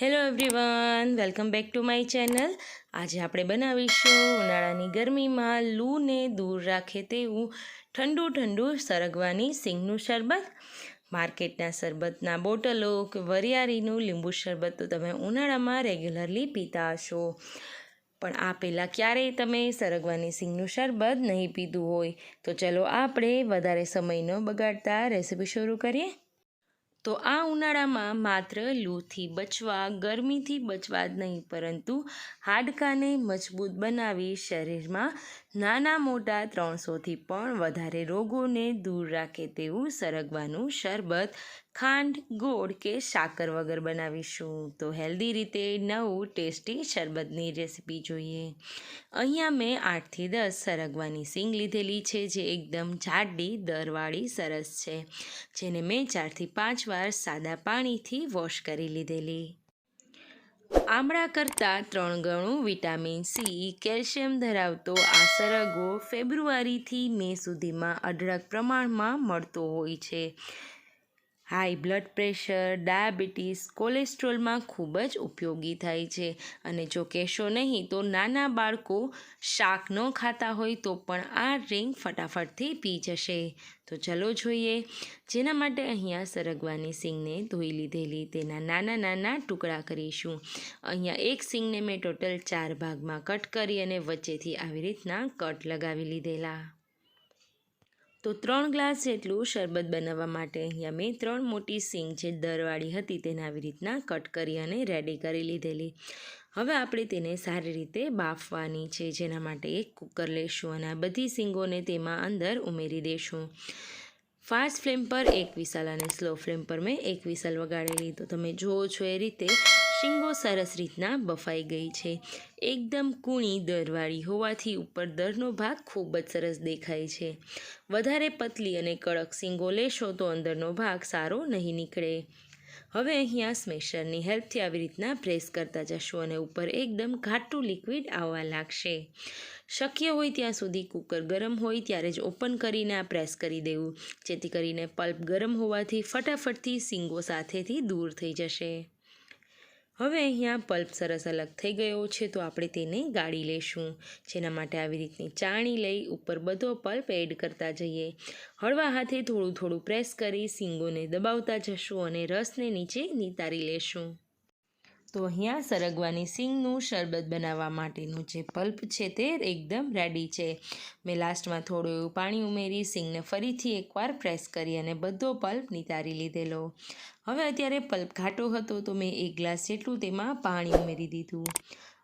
Hello everyone welcome back to my channel આજે આપણે બનાવીશું ઉનાળાની ગરમીમાં લૂને દૂર રાખે તેવું ઠંડુ ઠંડુ સરગવાની સિંગનું શરબત. માર્કેટના શરબતના બોટલો કે વરિયાળીનું લીંબુ શરબત તો તમે ઉનાળામાં રેગ્યુલરલી પીતા હશો. પણ આ પહેલાં ક્યારેય તમે સરગવાની સિંગનું શરબત નહીં પીધું હોય. તો ચલો આપણે વધારે સમય ન બગાડતા રેસીપી શરૂ કરીએ. તો આ ઉનાળામાં માત્ર લૂથી બચવા, ગરમીથી બચવા જ નહીં, પરંતુ હાડકાને મજબૂત બનાવી શરીરમાં નાના મોટા ત્રણસોથી પણ વધારે રોગોને દૂર રાખે તેવું સરગવાનું શરબત ખાંડ, ગોળ કે સાકર વગર બનાવીશું. તો હેલ્ધી રીતે નવું, ટેસ્ટી શરબતની રેસીપી જોઈએ. અહીંયા મેં આઠથી દસ સરગવાની સિંગ લીધેલી છે, જે એકદમ જાડી, દરવાળી, સરસ છે, જેને મેં ચારથી પાંચ વાર સાદા પાણીથી વોશ કરી લીધેલી. આમળા કરતાં ત્રણ ગણું વિટામિન સી, કેલ્શિયમ ધરાવતો આ સરગવો ફેબ્રુઆરીથી મે સુધીમાં અઢળક પ્રમાણમાં મળતો હોય છે. હાઈ બ્લડ પ્રેશર, ડાયાબિટીસ, કોલેસ્ટ્રોલમાં ખૂબ જ ઉપયોગી થાય છે. અને જો કહેશો નહીં તો નાના બાળકો શાક ન ખાતા હોય તો પણ આ ડ્રિંક ફટાફટથી પી જશે. તો ચલો જોઈએ. જેના માટે અહીંયા સરગવાની સિંગને ધોઈ લીધેલી તેના નાના નાના ટુકડા કરીશું. અહીંયા એક સિંગને મેં ટોટલ ચાર ભાગમાં કટ કરી અને વચ્ચેથી આવી રીતના કટ લગાવી લીધેલા. તો ત્રણ ગ્લાસ જેટલું શરબત બનાવવા માટે અહીંયા મેં ત્રણ મોટી સિંગ જે દરવાળી હતી તેને આવી રીતના કટ કરી અને રેડી કરી લીધેલી. હવે આપણે તેને સારી રીતે બાફવાની છે, જેના માટે એક કુકર લઈશું અને આ બધી સિંગોને તેમાં અંદર ઉમેરી દઈશું ફાસ્ટ ફ્લેમ પર એક વિસલ અને સ્લો ફ્લેમ પર મેં એક વિસલ વગાડેલી. તો તમે જુઓ છો એ રીતે શીંગો સરસ રીતના બફાઈ ગઈ છે. એકદમ કૂણી દરવાળી હોવાથી ઉપર દરનો ભાગ ખૂબ જ સરસ દેખાય છે. વધારે પતલી અને કડક શીંગો લેશો તો અંદરનો ભાગ સારો નહીં નીકળે. હવે અહીંયા સ્મેશરની હેલ્પથી આવી રીતના પ્રેસ કરતા જશો અને ઉપર એકદમ ઘાટું લિક્વિડ આવવા લાગશે. શક્ય હોય ત્યાં સુધી કુકર ગરમ હોય ત્યારે જ ઓપન કરીને આ પ્રેસ કરી દેવું, જેથી કરીને પલ્પ ગરમ હોવાથી ફટાફટથી શીંગો સાથેથી દૂર થઈ જશે. હવે અહીંયા પલ્પ સરસ અલગ થઈ ગયો છે, તો આપણે તેને ગાળી લેશું. જેના માટે આવી રીતની ચાણી લઈ ઉપર બધો પલ્પ એડ કરતા જઈએ. હળવા હાથે થોડું થોડું પ્રેસ કરી સિંગોને દબાવતા જશું અને રસને નીચે નિતારી લેશું. તો અહીંયા સરગવાની સિંગનું શરબત બનાવવા માટેનું જે પલ્પ છે તે એકદમ રેડી છે. મેં લાસ્ટમાં થોડું એવું પાણી ઉમેરી, સિંગને ફરીથી એકવાર પ્રેસ કરી અને બધો પલ્પ નિતારી લીધેલો. હવે અત્યારે પલ્પ ઘાટો હતો તો મેં એક ગ્લાસ જેટલું તેમાં પાણી ઉમેરી દીધું.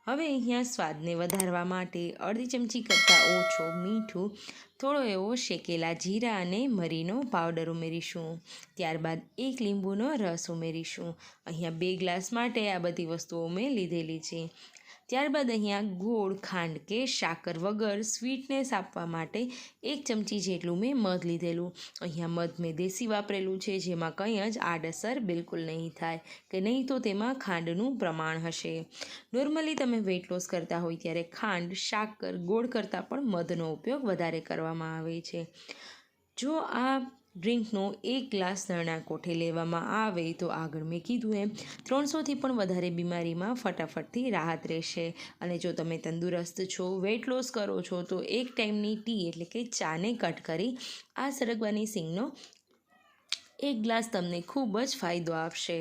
હવે અહીંયા સ્વાદને વધારવા માટે અડધી ચમચી કરતાં ઓછો મીઠું, થોડો એવો શેકેલા જીરા અને મરીનો પાવડર ઉમેરીશું. ત્યારબાદ એક લીંબુનો રસ ઉમેરીશું. અહીંયા બે ગ્લાસ માટે આ બધી વસ્તુઓ મેં લીધેલી છે. ત્યારબાદ અહીંયા ગોળ, ખાંડ, કે સાકર વગર સ્વીટનેસ આપવા માટે એક ચમચી જેટલું મેં મધ લીધેલું. અહીંયા મધ મેં દેશી વાપરેલું છે, જેમાં કંઈ જ આડઅસર બિલકુલ નહીં થાય, કે નહીં તો તેમાં ખાંડનું પ્રમાણ હશે. નોર્મલી તમે વેટ લોસ કરતા હોય ત્યારે ખાંડ સાકર ગોળ કરતાં પણ મધનો ઉપયોગ વધારે કરવામાં આવે છે. જો આ ડ્રિંકનો એક ગ્લાસ નરણા કોઠે લેવામાં આવે તો આગળ મેં કીધું એમ, ત્રણસોથી પણ વધારે બીમારીમાં ફટાફટથી રાહત રહેશે. અને જો તમે તંદુરસ્ત છો વેટ લોસ કરો છો, તો એક ટાઈમની ટી એટલે કે ચાને કટ કરી આ સરગવાની સિંગનો એક ગ્લાસ તમને ખૂબ જ ફાયદો આપશે.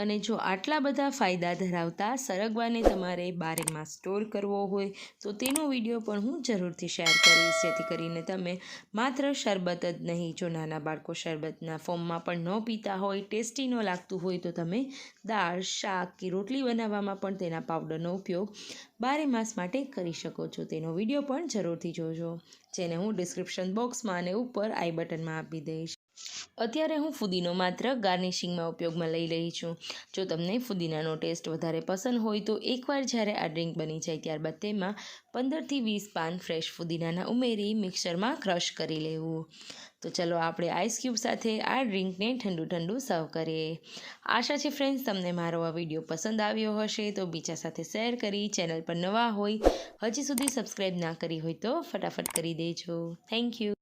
અને જો આટલા બધા ફાયદા ધરાવતા સરગવાને તમારે બારેમાં સ્ટોર કરવો હોય, તો તેનો વીડિયો પણ હું જરૂરથી શેર કરીશ. જેથી કરીને તમે માત્ર શરબત જ નહીં, જો નાના બાળકો શરબતના ફોર્મમાં પણ ન પીતા હોય, ટેસ્ટી ન લાગતું હોય, તો તમે દાળ, શાક કે રોટલી બનાવવામાં પણ તેના પાવડરનો ઉપયોગ બારે માસ માટે કરી શકો છો. તેનો વીડિયો પણ જરૂરથી જોજો, જેને હું ડિસ્ક્રિપ્શન બોક્સમાં અને ઉપર આઈ બટનમાં આપી દઈશ. અત્યારે હું ફુદીનો માત્ર ગાર્નિશિંગમાં ઉપયોગમાં લઈ રહી છું. જો તમને ફુદીનાનો ટેસ્ટ વધારે પસંદ હોય તો એકવાર જ્યારે આ ડ્રિંક બની જાય ત્યારબાદ તેમાં પંદરથી વીસ પાન ફ્રેશ ફુદીનાના ઉમેરી મિક્સરમાં ક્રશ કરી લેવું. તો ચલો આપણે આઈસ ક્યુબ સાથે આ ડ્રિંકને ઠંડુ ઠંડુ સર્વ કરીએ. આશા છે ફ્રેન્ડ્સ, તમને મારો આ વીડિયો પસંદ આવ્યો હશે તો બીજા સાથે શેર કરી ચેનલ પર નવા હોય, હજી સુધી સબસ્ક્રાઈબ ના કરી હોય તો ફટાફટ કરી દેજો. Thank you.